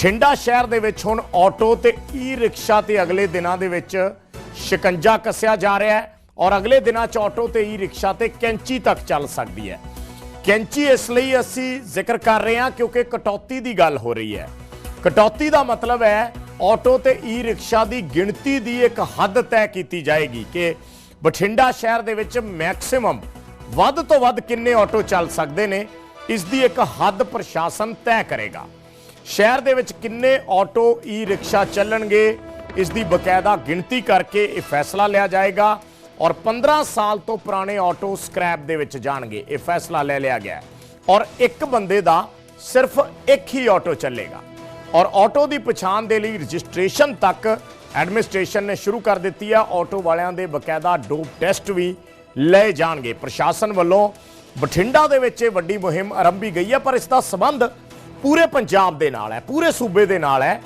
ਬਠਿੰਡਾ ਸ਼ਹਿਰ ਦੇ ਵਿੱਚ ਹੁਣ ਆਟੋ ਤੇ ਈ ਰਿਕਸ਼ਾ ਤੇ ਅਗਲੇ ਦਿਨਾਂ ਦੇ ਵਿੱਚ ਸ਼ਿਕੰਜਾ ਕੱਸਿਆ ਜਾ ਰਿਹਾ ਹੈ ਔਰ ਅਗਲੇ ਦਿਨਾਂ 'ਚ ਆਟੋ ਤੇ ਈ ਰਿਕਸ਼ਾ ਤੇ ਕੈਂਚੀ ਤੱਕ ਚੱਲ ਸਕਦੀ ਹੈ। ਕੈਂਚੀ ਇਸ ਲਈ ਅਸੀਂ ਜ਼ਿਕਰ ਕਰ ਰਹੇ ਹਾਂ ਕਿਉਂਕਿ ਕਟੌਤੀ ਦੀ ਗੱਲ ਹੋ ਰਹੀ ਹੈ। ਕਟੌਤੀ ਦਾ ਮਤਲਬ ਹੈ ਆਟੋ ਤੇ ਈ ਰਿਕਸ਼ਾ ਦੀ ਗਿਣਤੀ ਦੀ ਇੱਕ ਹੱਦ ਤੈਅ ਕੀਤੀ ਜਾਏਗੀ ਕਿ ਬਠਿੰਡਾ ਸ਼ਹਿਰ ਦੇ ਵਿੱਚ ਮੈਕਸਿਮਮ ਵੱਧ ਤੋਂ ਵੱਧ ਕਿੰਨੇ ਆਟੋ ਚੱਲ ਸਕਦੇ ਨੇ, ਇਸ ਦੀ ਇੱਕ ਹੱਦ ਪ੍ਰਸ਼ਾਸਨ ਤੈਅ ਕਰੇਗਾ। ਸ਼ਹਿਰ ਦੇ ਵਿੱਚ ਕਿੰਨੇ ਆਟੋ ਈ ਰਿਕਸ਼ਾ ਚੱਲਣਗੇ? ਇਸ ਦੀ ਬਕਾਇਦਾ ਗਿਣਤੀ ਕਰਕੇ ਇਹ ਫੈਸਲਾ ਲਿਆ ਜਾਏਗਾ ਔਰ 15 ਸਾਲ ਤੋਂ ਪੁਰਾਣੇ ਆਟੋ ਸਕ੍ਰੈਪ ਦੇ ਵਿੱਚ ਜਾਣਗੇ। ਇਹ ਫੈਸਲਾ ਲੈ ਲਿਆ ਗਿਆ ਔਰ ਇੱਕ ਬੰਦੇ ਦਾ ਸਿਰਫ ਇੱਕ ਹੀ ਆਟੋ ਚੱਲੇਗਾ। ਔਰ ਆਟੋ ਦੀ ਪਛਾਣ ਦੇ ਲਈ ਰਜਿਸਟ੍ਰੇਸ਼ਨ ਤੱਕ ਐਡਮਿਨਿਸਟ੍ਰੇਸ਼ਨ ਨੇ ਸ਼ੁਰੂ ਕਰ ਦਿੱਤੀ ਹੈ ਆਟੋ ਵਾਲਿਆਂ ਦੇ ਬਕਾਇਦਾ ਡੋਪ ਟੈਸਟ ਵੀ ਲਏ ਜਾਣਗੇ। ਪ੍ਰਸ਼ਾਸਨ ਵੱਲੋਂ ਬਠਿੰਡਾ ਦੇ ਵਿੱਚ ਇਹ ਵੱਡੀ ਮੁਹਿੰਮ ਆਰੰਭੀ ਗਈ ਹੈ ਪਰ ਇਸ ਦਾ ਸਬੰਧ ਪੂਰੇ ਪੰਜਾਬ ਦੇ ਨਾਲ ਹੈ, ਪੂਰੇ ਸੂਬੇ ਦੇ ਨਾਲ ਹੈ।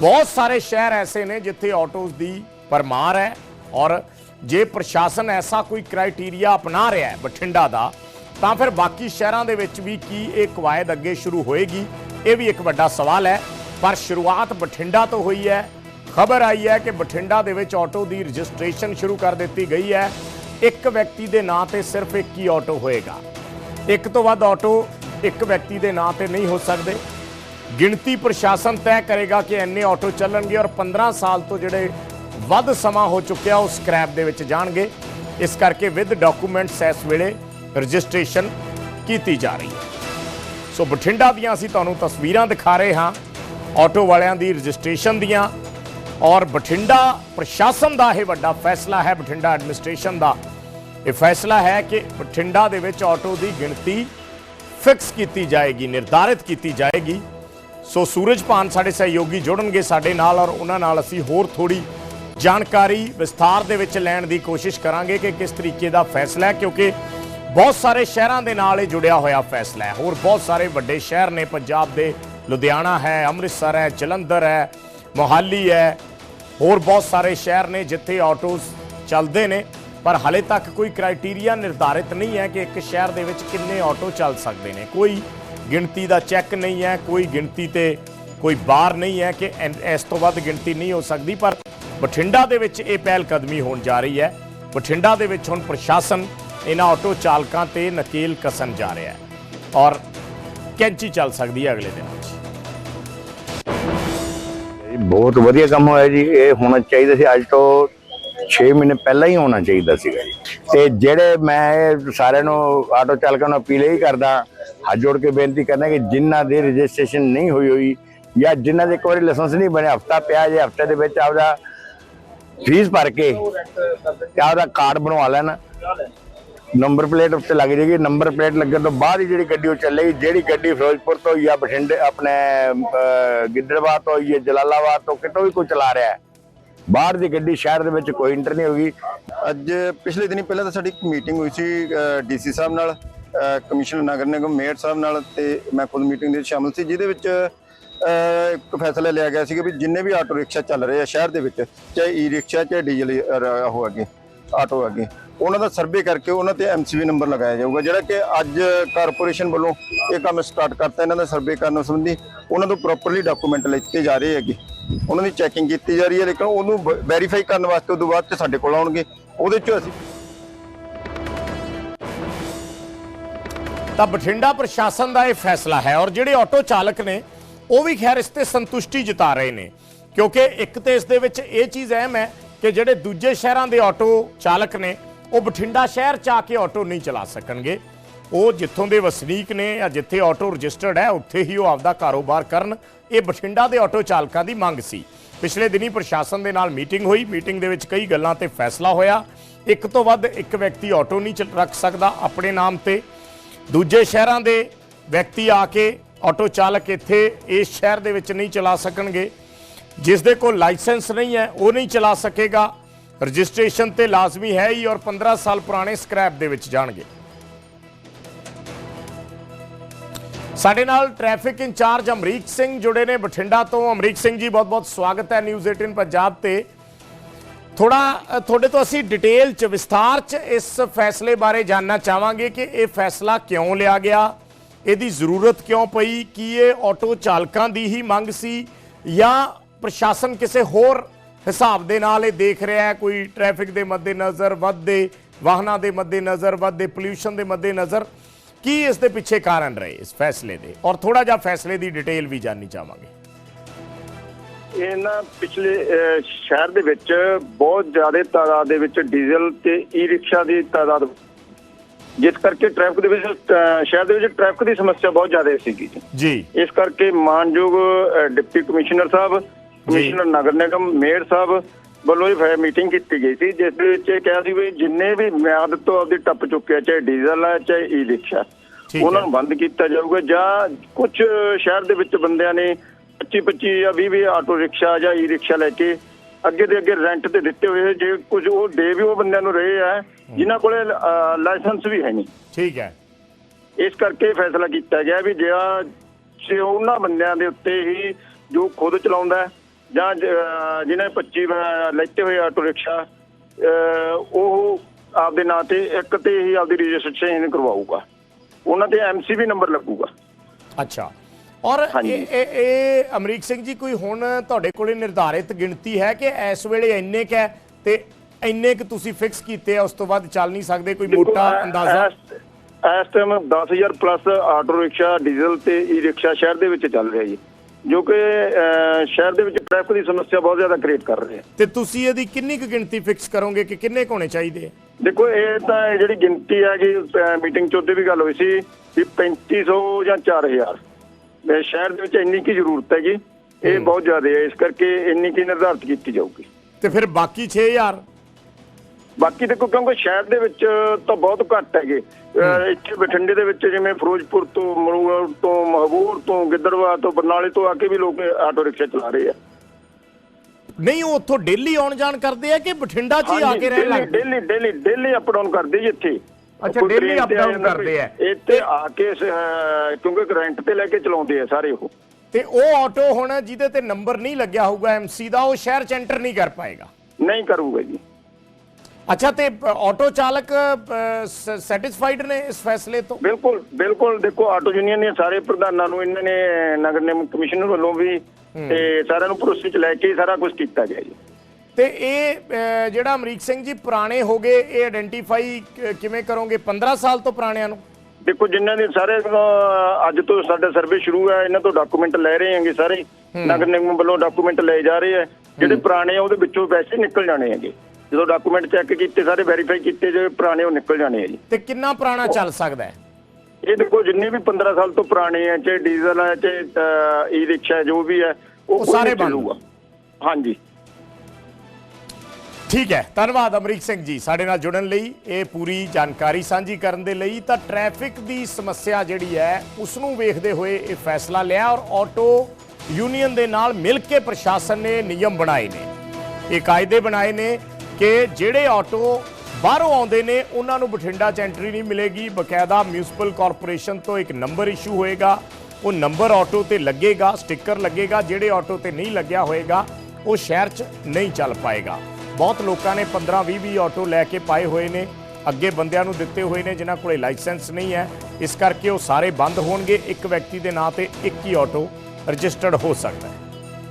ਬਹੁਤ ਸਾਰੇ ਸ਼ਹਿਰ ਐਸੇ ਨੇ ਜਿੱਥੇ ਆਟੋਜ਼ ਦੀ ਪਰਮਾਰ ਹੈ ਔਰ ਜੇ ਪ੍ਰਸ਼ਾਸਨ ਐਸਾ ਕੋਈ ਕ੍ਰਾਈਟੇਰੀਆ ਅਪਣਾ ਰਿਹਾ ਹੈ ਬਠਿੰਡਾ ਦਾ, ਤਾਂ ਫਿਰ ਬਾਕੀ ਸ਼ਹਿਰਾਂ ਦੇ ਵਿੱਚ ਵੀ ਕੀ ਇਹ ਕਵਾਇਦ ਅੱਗੇ ਸ਼ੁਰੂ ਹੋਏਗੀ, ਇਹ ਵੀ ਇੱਕ ਵੱਡਾ ਸਵਾਲ ਹੈ। ਪਰ ਸ਼ੁਰੂਆਤ ਬਠਿੰਡਾ ਤੋਂ ਹੋਈ ਹੈ। ਖਬਰ ਆਈ ਹੈ ਕਿ ਬਠਿੰਡਾ ਦੇ ਵਿੱਚ ਆਟੋ ਦੀ ਰਜਿਸਟ੍ਰੇਸ਼ਨ ਸ਼ੁਰੂ ਕਰ ਦਿੱਤੀ ਗਈ ਹੈ। ਇੱਕ ਵਿਅਕਤੀ ਦੇ ਨਾਂ ਤੇ ਸਿਰਫ ਇੱਕ ਹੀ ਆਟੋ ਹੋਏਗਾ। ਇੱਕ ਤੋਂ ਵੱਧ ਆਟੋ ਇੱਕ ਵਿਅਕਤੀ ਦੇ ਨਾਂ ਤੇ ਨਹੀਂ ਹੋ ਸਕਦੇ। ਗਿਣਤੀ ਪ੍ਰਸ਼ਾਸਨ ਤੈਅ ਕਰੇਗਾ ਕਿ ਇੰਨੇ ਆਟੋ ਚੱਲਣਗੇ ਔਰ 15 ਸਾਲ ਤੋਂ ਜਿਹੜੇ ਵੱਧ ਸਮਾਂ ਹੋ ਚੁੱਕਿਆ ਉਹ ਸਕ੍ਰੈਪ ਦੇ ਵਿੱਚ ਜਾਣਗੇ। ਇਸ ਕਰਕੇ ਵਿਦ ਡਾਕੂਮੈਂਟਸ ਇਸ ਵੇਲੇ ਰਜਿਸਟ੍ਰੇਸ਼ਨ ਕੀਤੀ ਜਾ ਰਹੀ ਹੈ। ਸੋ ਬਠਿੰਡਾ ਦੀਆਂ ਅਸੀਂ ਤੁਹਾਨੂੰ ਤਸਵੀਰਾਂ ਦਿਖਾ ਰਹੇ ਹਾਂ, ਆਟੋ ਵਾਲਿਆਂ ਦੀ ਰਜਿਸਟ੍ਰੇਸ਼ਨ ਦੀਆਂ। ਔਰ ਬਠਿੰਡਾ ਪ੍ਰਸ਼ਾਸਨ ਦਾ ਇਹ ਵੱਡਾ ਫੈਸਲਾ ਹੈ, ਬਠਿੰਡਾ ਐਡਮਿਨਿਸਟ੍ਰੇਸ਼ਨ ਦਾ। ਇਹ ਫੈਸਲਾ ਹੈ ਕਿ ਬਠਿੰਡਾ ਦੇ ਵਿੱਚ ਆਟੋ ਦੀ ਗਿਣਤੀ ਫਿਕਸ ਕੀਤੀ ਜਾਏਗੀ, ਨਿਰਧਾਰਿਤ ਕੀਤੀ ਜਾਏਗੀ। ਸੋ ਸੂਰਜ ਸੂਰਜਪਾਨ ਸਾਡੇ ਸਹਿਯੋਗੀ ਜੁੜਨਗੇ ਸਾਡੇ ਨਾਲ ਔਰ ਉਹਨਾਂ ਨਾਲ ਅਸੀਂ ਹੋਰ ਥੋੜੀ ਜਾਣਕਾਰੀ ਵਿਸਥਾਰ ਦੇ ਵਿੱਚ ਲੈਣ ਦੀ ਕੋਸ਼ਿਸ਼ ਕਰਾਂਗੇ ਕਿ ਕਿਸ ਤਰੀਕੇ ਦਾ ਫੈਸਲਾ ਹੈ, ਕਿਉਂਕਿ ਬਹੁਤ ਸਾਰੇ ਸ਼ਹਿਰਾਂ ਦੇ ਨਾਲ ਇਹ ਜੁੜਿਆ ਹੋਇਆ ਫੈਸਲਾ ਹੈ। ਹੋਰ ਬਹੁਤ ਸਾਰੇ ਵੱਡੇ ਸ਼ਹਿਰ ਨੇ, ਪੰਜਾਬ ਦੇ ਲੁਧਿਆਣਾ ਹੈ, ਅੰਮ੍ਰਿਤਸਰ ਹੈ, ਜਲੰਧਰ ਹੈ, ਮੋਹਾਲੀ ਹੈ। ਹੋਰ ਬਹੁਤ ਸਾਰੇ ਸ਼ਹਿਰ ਨੇ ਜਿੱਥੇ ਆਟੋਸ ਚੱਲਦੇ ਨੇ। ਪਰ ਹਾਲੇ ਤੱਕ ਕੋਈ ਕ੍ਰਾਈਟੇਰੀਆ ਨਿਰਧਾਰਿਤ ਨਹੀਂ ਹੈ ਕਿ ਇੱਕ ਸ਼ਹਿਰ ਦੇ ਵਿੱਚ ਕਿੰਨੇ ਆਟੋ ਚੱਲ ਸਕਦੇ ਨੇ। ਕੋਈ ਗਿਣਤੀ ਦਾ ਚੈੱਕ ਨਹੀਂ ਹੈ, ਕੋਈ ਗਿਣਤੀ ਤੇ ਕੋਈ ਬਾਰ ਨਹੀਂ ਹੈ ਕਿ ਇਸ ਤੋਂ ਵੱਧ ਗਿਣਤੀ ਨਹੀਂ ਹੋ ਸਕਦੀ, ਪਰ ਬਠਿੰਡਾ ਦੇ ਵਿੱਚ ਇਹ ਪਹਿਲ ਕਦਮੀ ਹੋਣ ਜਾ ਰਹੀ ਹੈ। ਬਠਿੰਡਾ ਦੇ ਵਿੱਚ ਹੁਣ ਪ੍ਰਸ਼ਾਸਨ ਇਹਨਾਂ ਆਟੋ ਚਾਲਕਾਂ ਤੇ ਨਕੇਲ ਕਸਣ ਜਾ ਰਿਹਾ ਹੈ ਔਰ ਕੈਂਚੀ ਚੱਲ ਸਕਦੀ ਹੈ ਅਗਲੇ ਦਿਨ 'ਚ ਬਹੁਤ ਵਧੀਆ ਕੰਮ ਹੋਇਆ ਜੀ। ਇਹ ਹੋਣਾ ਚਾਹੀਦਾ ਸੀ। ਅੱਜ ਤੋਂ 6 ਮਹੀਨੇ ਪਹਿਲਾਂ ਹੀ ਹੋਣਾ ਚਾਹੀਦਾ ਸੀਗਾ ਜੀ। ਤੇ ਜਿਹੜੇ ਮੈਂ ਇਹ ਸਾਰਿਆਂ ਨੂੰ ਆਟੋ ਚਾਲਕਾਂ ਨੂੰ ਅਪੀਲ ਹੀ ਕਰਦਾ ਹੱਥ ਜੋੜ ਕੇ ਬੇਨਤੀ ਕਰਨਾ ਕਿ ਜਿਨ੍ਹਾਂ ਦੀ ਰਜਿਸਟ੍ਰੇਸ਼ਨ ਨਹੀਂ ਹੋਈ ਹੋਈ ਜਾਂ ਜਿਨ੍ਹਾਂ ਦੇ ਇੱਕ ਵਾਰੀ ਲਾਇਸੈਂਸ ਨਹੀਂ ਬਣਿਆ ਹਫਤਾ ਪਿਆ ਜੇ ਹਫ਼ਤੇ ਦੇ ਵਿੱਚ ਆਪਦਾ ਫੀਸ ਭਰ ਕੇ ਆਪਦਾ ਕਾਰਡ ਬਣਵਾ ਲੈਣ। ਨੰਬਰ ਪਲੇਟ ਉੱਤੇ ਲੱਗ ਜਾਏਗੀ। ਨੰਬਰ ਪਲੇਟ ਲੱਗਣ ਤੋਂ ਬਾਅਦ ਹੀ ਜਿਹੜੀ ਗੱਡੀ ਉਹ ਚੱਲੇਗੀ। ਜਿਹੜੀ ਗੱਡੀ ਫਿਰੋਜ਼ਪੁਰ ਤੋਂ ਜਾਂ ਬਠਿੰਡੇ ਆਪਣੇ ਅਹ, ਗਿੱਦੜਬਾਹ ਤੋਂ ਜਾਂ ਜਲਾਲਾਬਾਦ ਤੋਂ ਕਿਤੋਂ ਵੀ ਕੋਈ ਚਲਾ ਰਿਹਾ ਹੈ ਬਾਹਰ ਦੀ ਗੱਡੀ ਸ਼ਹਿਰ ਦੇ ਵਿੱਚ ਕੋਈ ਇੰਟਰ ਨਹੀਂ ਹੋਗੀ ਅੱਜ ਪਿਛਲੇ ਦਿਨੀ ਪਹਿਲਾਂ ਤਾਂ ਸਾਡੀ ਇੱਕ ਮੀਟਿੰਗ ਹੋਈ ਸੀ ਡੀਸੀ ਸਾਹਿਬ ਨਾਲ ਕਮਿਸ਼ਨਰ ਨਗਰ ਨਿਗਮ ਮੇਅਰ ਸਾਹਿਬ ਨਾਲ ਤੇ ਮੈਂ ਖੁਦ ਮੀਟਿੰਗ ਦੇ ਵਿੱਚ ਸ਼ਾਮਲ ਸੀ, ਜਿਹਦੇ ਵਿੱਚ ਇੱਕ ਫੈਸਲਾ ਲਿਆ ਗਿਆ ਸੀ ਕਿ ਵੀ ਜਿੰਨੇ ਵੀ ਆਟੋ ਰਿਕਸ਼ਾ ਚੱਲ ਰਹੇ ਆ ਸ਼ਹਿਰ ਦੇ ਵਿੱਚ, ਚਾਹੇ ਈ ਰਿਕਸ਼ਾ ਚਾਹੇ ਡੀਜ਼ਲ ਉਹ ਅੱਗੇ ਆਟੋ ਅੱਗੇ ਉਹਨਾਂ ਦਾ ਸਰਵੇ ਕਰਕੇ ਉਹਨਾਂ ਤੇ ਐਮਸੀਵੀ ਨੰਬਰ ਲਗਾਇਆ ਜਾਊਗਾ, ਜਿਹੜਾ ਕਿ ਅੱਜ ਕਾਰਪੋਰੇਸ਼ਨ ਵੱਲੋਂ ਇਹ ਕੰਮ ਸਟਾਰਟ ਕਰਤਾ, ਇਹਨਾਂ ਦਾ ਸਰਵੇ ਕਰਨ ਸੰਬੰਧੀ ਉਹਨਾਂ ਤੋਂ ਪ੍ਰੋਪਰਲੀ ਡਾਕੂਮੈਂਟ ਲਿੱਤੇ ਜਾ ਰਹੇ ਹੈਗੇ। ਉਹਨਾਂ ਦੀ ਚੈਕਿੰਗ ਕੀਤੀ ਜਾ ਰਹੀ ਹੈ, ਲੇਕਿਨ ਉਹਨੂੰ ਵੈਰੀਫਾਈ ਕਰਨ ਵਾਸਤੇ ਉਦੋਂ ਬਾਅਦ ਚ ਸਾਡੇ ਕੋਲ ਆਉਣਗੇ। ਉਹਦੇ ਚ ਅਸੀਂ ਤਾਂ ਬਠਿੰਡਾ ਪ੍ਰਸ਼ਾਸਨ ਦਾ ਇਹ ਫੈਸਲਾ ਹੈ ਔਰ ਜਿਹੜੇ ਆਟੋ ਚਾਲਕ ਨੇ, ਉਹ ਵੀ ਖੈਰ ਇਸ ਤੇ ਸੰਤੁਸ਼ਟੀ ਜਤਾ ਰਹੇ ਨੇ। ਕਿਉਂਕਿ ਇੱਕ ਤੇ ਇਸ ਦੇ ਵਿੱਚ ਇਹ ਚੀਜ਼ ਅਹਿਮ ਹੈ ਕਿ ਜਿਹੜੇ ਦੂਜੇ ਸ਼ਹਿਰਾਂ ਦੇ ਆਟੋ ਚਾਲਕ ਨੇ, ਉਹ ਬਠਿੰਡਾ ਸ਼ਹਿਰ ਚ ਆ ਕੇ ਆਟੋ ਨਹੀਂ ਚਲਾ ਸਕਣਗੇ। ਉਹ ਜਿੱਥੋਂ ਦੇ ਵਸਨੀਕ ਨੇ ਜਾਂ ਜਿੱਥੇ ਆਟੋ ਰਜਿਸਟਰਡ ਹੈ, ਉੱਥੇ ਹੀ ਉਹ ਆਪਦਾ ਕਾਰੋਬਾਰ ਕਰਨ। ਇਹ ਬਠਿੰਡਾ ਦੇ ਆਟੋ ਚਾਲਕਾਂ ਦੀ ਮੰਗ ਸੀ। ਪਿਛਲੇ ਦਿਨੀ ਪ੍ਰਸ਼ਾਸਨ ਦੇ ਨਾਲ ਮੀਟਿੰਗ ਹੋਈ। ਮੀਟਿੰਗ ਦੇ ਵਿੱਚ ਕਈ ਗੱਲਾਂ ਤੇ ਫੈਸਲਾ ਹੋਇਆ। ਇੱਕ ਤੋਂ ਵੱਧ ਇੱਕ ਵਿਅਕਤੀ ਆਟੋ ਨਹੀਂ ਚੱਲ- ਰੱਖ ਸਕਦਾ ਆਪਣੇ ਨਾਮ ਤੇ। ਦੂਜੇ ਸ਼ਹਿਰਾਂ ਦੇ ਵਿਅਕਤੀ ਆ ਕੇ ਆਟੋ ਚਾਲਕ ਇੱਥੇ ਇਸ ਸ਼ਹਿਰ ਦੇ ਵਿੱਚ ਨਹੀਂ ਚਲਾ ਸਕਣਗੇ। ਜਿਸ ਦੇ ਕੋਲ ਲਾਇਸੈਂਸ ਨਹੀਂ ਹੈ, ਉਹ ਨਹੀਂ ਚਲਾ ਸਕੇਗਾ। ਰਜਿਸਟ੍ਰੇਸ਼ਨ ਤੇ ਲਾਜ਼ਮੀ ਹੈ ਹੀ ਔਰ 15 ਸਾਲ ਪੁਰਾਣੇ ਸਕ੍ਰੈਪ ਦੇ ਵਿੱਚ ਜਾਣਗੇ। ਸਾਡੇ ਨਾਲ ਟ੍ਰੈਫਿਕ ਇੰਚਾਰਜ ਅਮਰੀਕ ਸਿੰਘ ਜੁੜੇ ਨੇ ਬਠਿੰਡਾ ਤੋਂ। ਅਮਰੀਕ ਸਿੰਘ ਜੀ, ਬਹੁਤ-ਬਹੁਤ ਸਵਾਗਤ ਹੈ ਨਿਊਜ਼ 18 ਪੰਜਾਬ ਤੇ। ਥੋੜਾ ਤੁਹਾਡੇ ਤੋਂ ਅਸੀਂ ਡਿਟੇਲ ਚ, ਵਿਸਥਾਰ ਚ ਇਸ ਫੈਸਲੇ ਬਾਰੇ ਜਾਨਣਾ ਚਾਹਾਂਗੇ ਕਿ ਇਹ ਫੈਸਲਾ ਕਿਉਂ ਲਿਆ ਗਿਆ, ਇਹਦੀ ਜ਼ਰੂਰਤ ਕਿਉਂ ਪਈ, ਕੀ ਇਹ ਆਟੋ ਚਾਲਕਾਂ ਦੀ ਹੀ ਮੰਗ ਸੀ ਜਾਂ ਪ੍ਰਸ਼ਾਸਨ ਕਿਸੇ ਹੋਰ ਹਿਸਾਬ ਦੇ ਨਾਲ ਇਹ ਦੇਖ ਰਿਹਾ ਹੈ? ਕੋਈ ਟ੍ਰੈਫਿਕ ਦੇ ਮੱਦੇਨਜ਼ਰ ਵੱਧਦੇ, ਵਾਹਨਾਂ ਦੇ ਮੱਦੇਨਜ਼ਰ ਵੱਧਦੇ ਪੋਲਿਊਸ਼ਨ ਦੇ ਮੱਦੇਨਜ਼ਰ ਕੀ ਇਸ ਦੇ ਪਿੱਛੇ ਕਾਰਨ ਰਹੇ ਇਸ ਫੈਸਲੇ ਦੇ? ਔਰ ਥੋੜਾ ਜਿਹਾ ਫੈਸਲੇ ਦੀ ਡਿਟੇਲ ਵੀ ਜਾਨਣੀ ਚਾਹਾਂਗੇ। ਇਹ ਨਾ ਪਿਛਲੇ ਸ਼ਹਿਰ ਦੇ ਵਿੱਚ ਬਹੁਤ ਜ਼ਿਆਦਾ ਤਾਦਾਦ ਦੇ ਵਿੱਚ ਡੀਜ਼ਲ ਤੇ ਈ ਰਿਕਸ਼ਾ ਦੀ ਤਾਦਾਦ ਜਿਸ ਕਰਕੇ ਟ੍ਰੈਫਿਕ ਦੇ ਵਿੱਚ ਸ਼ਹਿਰ ਦੇ ਵਿੱਚ ਟ੍ਰੈਫਿਕ ਦੀ ਸਮੱਸਿਆ ਬਹੁਤ ਜ਼ਿਆਦਾ ਸੀਗੀ ਜੀ। ਇਸ ਕਰਕੇ ਮਾਨਯੋਗ ਡਿਪਟੀ ਕਮਿਸ਼ਨਰ ਸਾਹਿਬ ਕਮਿਸ਼ਨਰ ਨਗਰ ਨਿਗਮ ਮੇਅਰ ਸਾਹਿਬ ਵੱਲੋਂ ਇਹ ਮੀਟਿੰਗ ਕੀਤੀ ਗਈ ਸੀ ਜਿਸ ਦੇ ਵਿੱਚ ਇਹ ਕਿਹਾ ਸੀ ਵੀ ਜਿੰਨੇ ਵੀ ਮਿਆਦ ਤੋਂ ਆਪਦੀ ਟੱਪ ਚੁੱਕਿਆ ਚਾਹੇ ਡੀਜ਼ਲ ਹੈ ਚਾਹੇ ਈ ਰਿਕਸ਼ਾ ਉਹਨਾਂ। ਨੂੰ ਬੰਦ ਕੀਤਾ ਜਾਊਗਾ ਜਾਂ ਕੁਝ ਸ਼ਹਿਰ ਦੇ ਵਿੱਚ ਬੰਦਿਆਂ ਨੇ 25 25 ਜਾਂ 20 20 ਆਟੋ ਰਿਕਸ਼ਾ ਜਾਂ ਈ ਰਿਕਸ਼ਾ ਲੈ ਕੇ ਅੱਗੇ ਦੇ ਅੱਗੇ ਰੈਂਟ ਤੇ ਦਿੱਤੇ ਹੋਏ ਜੇ ਕੁਝ ਉਹ ਦੇ ਵੀ ਉਹ ਬੰਦਿਆਂ ਨੂੰ ਰਹੇ ਆ ਜਿਨ੍ਹਾਂ ਕੋਲੇ ਲਾਇਸੈਂਸ ਵੀ ਹੈ ਨਹੀਂ ਠੀਕ ਹੈ ਇਸ ਕਰਕੇ ਫੈਸਲਾ ਕੀਤਾ ਗਿਆ ਵੀ ਜਿਹੜਾ ਉਹਨਾਂ ਬੰਦਿਆਂ ਦੇ ਉੱਤੇ ਹੀ ਜੋ ਖੁਦ ਚਲਾਉਂਦਾ ਹੈ ਜਾਂ ਜਿਹਨੇ 25 ਵਾ- ਲੈਤੇ ਹੋਏ ਆਟੋ ਰਿਕਸ਼ਾ ਉਹ ਆਪਦੇ ਨਾਂ ਤੇ ਇੱਕ ਤੇ ਹੀ ਆਪਦੀ ਰਜਿਸਟ੍ਰੇਸ਼ਨ ਕਰਵਾਊਗਾ। ਉਹਨਾਂ ਤੇ ਐਮਸੀਬੀ ਨੰਬਰ ਲੱਗੂਗਾ। ਅੱਛਾ। ਔਰ। ਇਹ ਇਹ ਅਮਰੀਕ ਸਿੰਘ ਜੀ ਕੋਈ ਹੁਣ ਤੁਹਾਡੇ ਕੋਲੇ ਨਿਰਧਾਰਿਤ ਗਿਣਤੀ ਹੈ ਕਿ ਇਸ ਵੇਲੇ ਇੰਨੇ ਕ ਹੈ ਤੇ ਇੰਨੇ ਕ ਤੁਸੀਂ ਫਿਕਸ ਕੀਤੇ ਆ ਉਸ ਤੋਂ ਬਾਅਦ ਚੱਲ ਨਹੀਂ ਸਕਦੇ ਕੋਈ ਮੋਟਾ ਅੰਦਾਜ਼ਾ? ਇਸ time 10000 plus auto rickshaw diesel ਤੇ ਈ ਰਿਕਸ਼ਾ ਸ਼ਹਿਰ ਦੇ ਵਿੱਚ ਚੱਲ ਰਿਹਾ ਜੀ। ਜੋ ਕਿ ਸ਼ਹਿਰ ਦੇ ਵਿੱਚ ਟ੍ਰੈਫਿਕ ਦੀ ਸਮੱਸਿਆ ਬਹੁਤ ਜ਼ਿਆਦਾ ਕ੍ਰੀਏਟ ਕਰ ਰਹੇ ਹੈ। ਤੇ ਤੁਸੀਂ ਇਹਦੀ ਕਿੰਨੀ ਕੁ ਗਿਣਤੀ ਫਿਕਸ ਕਰੋਗੇ ਕਿ ਕਿੰਨੇ ਕੁ ਹੋਣੇ ਚਾਹੀਦੇ ਦੇਖੋ ਇਹ ਤਾਂ ਜਿਹੜੀ ਗਿਣਤੀ ਹੈਗੀ ਮੀਟਿੰਗ ਚ ਉਹਦੇ ਵੀ ਗੱਲ ਹੋਈ ਸੀ ਵੀ 3500 ਜਾਂ 4000 ਇਹ ਸ਼ਹਿਰ ਦੇ ਵਿੱਚ ਇੰਨੀ ਕੀ ਜ਼ਰੂਰਤ ਹੈਗੀ ਇਹ ਬਹੁਤ ਜ਼ਿਆਦਾ ਹੈ। ਇਸ ਕਰਕੇ ਇੰਨੀ ਕੀ ਨਿਰਧਾਰਿਤ ਕੀਤੀ ਜਾਊਗੀ। ਤੇ ਫਿਰ ਬਾਕੀ 6000 ਬਾਕੀ ਦੇਖੋ ਕਿਉਂਕਿ ਸ਼ਹਿਰ ਦੇ ਵਿੱਚ ਤਾਂ ਬਹੁਤ ਘੱਟ ਹੈਗੇ। ਇੱਥੇ ਬਠਿੰਡੇ ਦੇ ਵਿੱਚ ਜਿਵੇਂ ਫਿਰੋਜ਼ਪੁਰ ਤੋਂ ਮਰੂਆ ਤੋਂ ਮਹਬੂਰ ਤੋਂ ਗਿੱਦੜਵਾ ਤੋਂ ਬਰਨਾਲੇ ਤੋਂ ਆ ਕੇ ਵੀ ਲੋਕ ਆਟੋ ਰਿਕਸ਼ਾ ਚਲਾ ਰਹੇ ਆ। ਨਹੀਂ ਉਹ ਉੱਥੋਂ ਡੇਲੀ ਆਉਣ ਜਾਣ ਕਰਦੇ ਆ ਕਿ ਬਠਿੰਡਾ 'ਚ ਹੀ ਆ ਕੇ ਰਹਿਣ ਲੱਗਦੇ daily daily daily up down ਕਰਦੇ ਜੀ ਇੱਥੇ। ਅੱਛਾ, ਆ down ਜਾਂਦਾ, ਕਰਦੇ ਆ। ਇੱਥੇ ਆ ਕੇ ਕਿਉਂਕਿ ਰੈਂਟ ਤੇ ਲੈ ਕੇ ਚਲਾਉਂਦੇ ਆ ਸਾਰੇ ਉਹ। ਤੇ ਉਹ ਆਟੋ ਹੁਣ ਜਿਹਦੇ ਤੇ ਨੰਬਰ ਨਹੀਂ ਲੱਗਿਆ ਹੋਊਗਾ ਐਮਸੀ ਦਾ ਉਹ ਸ਼ਹਿਰ ਚ ਐਂਟਰ ਨਹੀਂ ਕਰ ਪਾਏਗਾ। ਨਹੀਂ ਕਰੂਗਾ ਜੀ। ਅੱਛਾ ਤੇ ਆਟੋ ਚਾਲਕ ਸੈਟੀਸਫਾਈਡ ਨੇ ਇਸ ਫੈਸਲੇ ਤੋਂ? ਬਿਲਕੁਲ ਬਿਲਕੁਲ। ਦੇਖੋ ਆਟੋ ਯੂਨੀਅਨ ਨੇ ਸਾਰੇ ਪ੍ਰਧਾਨਾਂ ਨੂੰ ਇਹਨਾਂ ਨੇ ਨਗਰ ਨਿਗਮ ਕਮਿਸ਼ਨਰ ਵੱਲੋਂ ਵੀ ਤੇ ਸਾਰਿਆਂ ਨੂੰ ਭਰੋਸੇ ਚ ਲੈ ਕੇ ਸਾਰਾ ਕੁਝ ਕੀਤਾ ਗਿਆ ਜੀ। ਤੇ ਇਹ ਜਿਹੜਾ ਅਮਰੀਕ ਸਿੰਘ ਜੀ ਪੁਰਾਣੇ ਹੋ ਗਏ ਇਹ ਆਇਡੈਂਟੀਫਾਈ ਕਿਵੇਂ ਕਰੋਗੇ? 15 ਸਾਲ ਤੋਂ ਪੁਰਾਣਿਆਂ ਨੂੰ? ਦੇਖੋ ਜਿਨ੍ਹਾਂ ਦੇ ਸਾਰੇ ਅੱਜ ਤੋਂ ਸਾਡਾ ਸਰਵੇ ਸ਼ੁਰੂ ਹੈ ਇਹਨਾਂ ਤੋਂ ਡਾਕੂਮੈਂਟ ਲੈ ਰਹੇ ਹਾਂਗੇ ਸਾਰੇ। ਨਗਰ ਨਿਗਮ ਵੱਲੋਂ ਡਾਕੂਮੈਂਟ ਲਏ ਜਾ ਰਹੇ ਆ ਜਿਹੜੇ ਪੁਰਾਣੇ ਆ ਉਹਦੇ ਵਿੱਚੋਂ ਵੈਸੇ ਨਿਕਲ ਜਾਣੇ ਹੈਗੇ। ਜਦੋਂ ਡਾਕੂਮੈਂਟ ਚੈੱਕ ਕੀਤੇ ਸਾਰੇ ਵੈਰੀਫਾਈ ਕੀਤੇ ਜਿਹੜੇ ਪੁਰਾਣੇ ਉਹ ਨਿਕਲ ਜਾਣੇ ਆ ਜੀ। ਤੇ ਕਿੰਨਾ ਪੁਰਾਣਾ ਚੱਲ ਸਕਦਾ ਹੈ? ਇਹ ਦੇਖੋ ਜਿੰਨੇ ਵੀ 15 ਸਾਲ ਤੋਂ ਪੁਰਾਣੇ ਆ ਚਾਹੇ ਡੀਜ਼ਲ ਹੈ ਚਾਹੇ ਈ ਰਿਕਸ਼ਾ ਜੋ ਵੀ ਹੈ ਉਹ ਸਾਰੇ। ਚੱਲੂਗਾ ਹਾਂਜੀ। ਠੀਕ ਹੈ। ਧੰਨਵਾਦ ਅਮਰੀਕ ਸਿੰਘ ਜੀ ਸਾਡੇ ਨਾਲ ਜੁੜਨ ਲਈ। ਇਹ ਪੂਰੀ ਜਾਣਕਾਰੀ ਸਾਂਝੀ ਕਰਨ ਦੇ ਲਈ ਤਾਂ ਟ੍ਰੈਫਿਕ ਦੀ ਸਮੱਸਿਆ ਜਿਹੜੀ ਹੈ ਉਸ ਨੂੰ ਵੇਖਦੇ ਹੋਏ ਇਹ ਫੈਸਲਾ ਲਿਆ ਔਰ ਆਟੋ ਯੂਨੀਅਨ ਦੇ ਨਾਲ ਮਿਲ ਕੇ ਪ੍ਰਸ਼ਾਸਨ ਨੇ ਨਿਯਮ ਬਣਾਏ ਨੇ। ਇਹ ਕਾਇਦੇ ਬਣਾਏ ਨੇ ਕਿ ਜਿਹੜੇ ਆਟੋ ਬਾਹਰੋਂ ਆਉਂਦੇ ਨੇ, ਉਹਨਾਂ ਨੂੰ ਬਠਿੰਡਾ 'ਚ ਐਂਟਰੀ ਨਹੀਂ ਮਿਲੇਗੀ। ਬਕਾਇਦਾ ਮਿਊਨਿਸਪਲ ਕਾਰਪੋਰੇਸ਼ਨ ਤੋਂ ਇੱਕ ਨੰਬਰ ਇਸ਼ੂ ਹੋਏਗਾ। ਉਹ ਨੰਬਰ ਆਟੋ ਤੇ ਲੱਗੇਗਾ ਸਟicker ਲੱਗੇਗਾ, ਜਿਹੜੇ ਆਟੋ ਤੇ ਨਹੀਂ ਲੱਗਿਆ ਹੋਏਗਾ, ਉਹ ਸ਼ਹਿਰ 'ਚ ਨਹੀਂ ਚੱਲ ਪਾਏਗਾ। ਬਹੁਤ ਲੋਕਾਂ ਨੇ 15 20 20 ਆਟੋ ਲੈ ਕੇ ਪਾਏ ਹੋਏ ਨੇ। ਅੱਗੇ ਬੰਦਿਆਂ ਨੂੰ ਦਿੱਤੇ ਹੋਏ ਨੇ, ਜਿਨ੍ਹਾਂ ਕੋਲੇ ਲਾਇਸੈਂਸ ਨਹੀਂ ਹੈ। ਇਸ ਕਰਕੇ ਉਹ ਸਾਰੇ ਬੰਦ ਹੋਣਗੇ। ਇੱਕ ਵਿਅਕਤੀ ਦੇ ਨਾਂ ਤੇ ਇੱਕ ਹੀ ਆਟੋ ਰਜਿਸਟਰਡ ਹੋ ਸਕਦਾ ਹੈ।